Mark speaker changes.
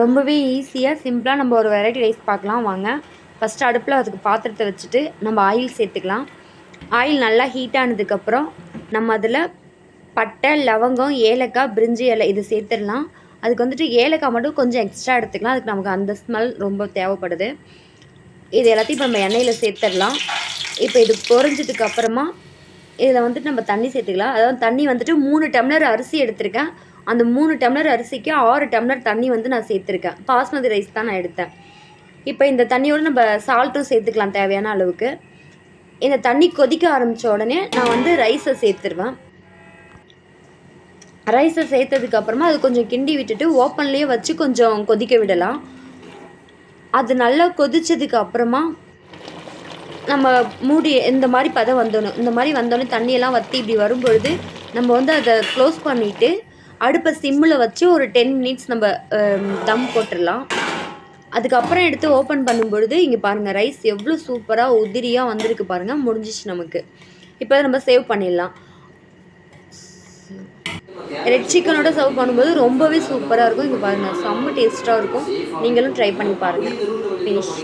Speaker 1: ரொம்பவே ஈஸியாக சிம்பிளாக நம்ம ஒரு வெரைட்டி ரைஸ் பார்க்கலாம். வாங்க. ஃபஸ்ட்டு அடுப்பில் அதுக்கு பாத்திரத்தை வச்சுட்டு நம்ம ஆயில் சேர்த்துக்கலாம். ஆயில் நல்லா ஹீட் ஆனதுக்கப்புறம் நம்ம அதில் பட்டை லவங்கம் ஏலக்காய் பிரிஞ்சி இலை இது சேர்த்துடலாம். அதுக்கு வந்துட்டு ஏலக்காய் மட்டும் கொஞ்சம் எக்ஸ்ட்ரா எடுத்துக்கலாம். அதுக்கு நமக்கு அந்த ஸ்மெல் ரொம்ப தேவைப்படுது. இது எல்லாத்தையும் இப்போ நம்ம எண்ணெயில் சேர்த்துடலாம். இப்போ இது பொறிஞ்சதுக்கு அப்புறமா இதில் வந்துட்டு நம்ம தண்ணி சேர்த்துக்கலாம். அதாவது தண்ணி வந்துட்டு மூணு டம்ளர் அரிசி எடுத்திருக்கேன். அந்த மூணு டம்ளர் அரிசிக்கு ஆறு டம்ளர் தண்ணி வந்து நான் சேர்த்துருக்கேன். பாஸ்மதி ரைஸ் தான் நான் எடுத்தேன். இப்போ இந்த தண்ணியோடு நம்ம சால்ட்டும் சேர்த்துக்கலாம் தேவையான அளவுக்கு. இந்த தண்ணி கொதிக்க ஆரம்பித்த உடனே நான் வந்து ரைஸை சேர்த்துருவேன். ரைஸை சேர்த்ததுக்கப்புறமா அது கொஞ்சம் கிண்டி விட்டுட்டு ஓப்பன்லேயே வச்சு கொஞ்சம் கொதிக்க விடலாம். அது நல்லா கொதிச்சதுக்கு அப்புறமா நம்ம மூடி இந்த மாதிரி பதம் வந்தோணும். இந்த மாதிரி வந்தோடனே தண்ணியெல்லாம் வற்றி இப்படி வரும்பொழுது நம்ம வந்து அதை க்ளோஸ் பண்ணிவிட்டு அடுப்பை சிம்மில் வச்சு ஒரு டென் மினிட்ஸ் நம்ம தம் போட்டுடலாம். அதுக்கப்புறம் எடுத்து ஓப்பன் பண்ணும்பொழுது இங்கே பாருங்கள் ரைஸ் எவ்வளோ சூப்பராக உதிரியாக வந்திருக்கு பாருங்கள் முடிஞ்சிச்சு நமக்கு. இப்போ நம்ம சேவ் பண்ணிடலாம். ரெட் சிக்கனோட சர்வ் பண்ணும்போது ரொம்பவே சூப்பராக இருக்கும். இங்கே பாருங்கள் செம்ம டேஸ்ட்டாக இருக்கும். நீங்களும் ட்ரை பண்ணி பாருங்கள் ஃபினிஷ்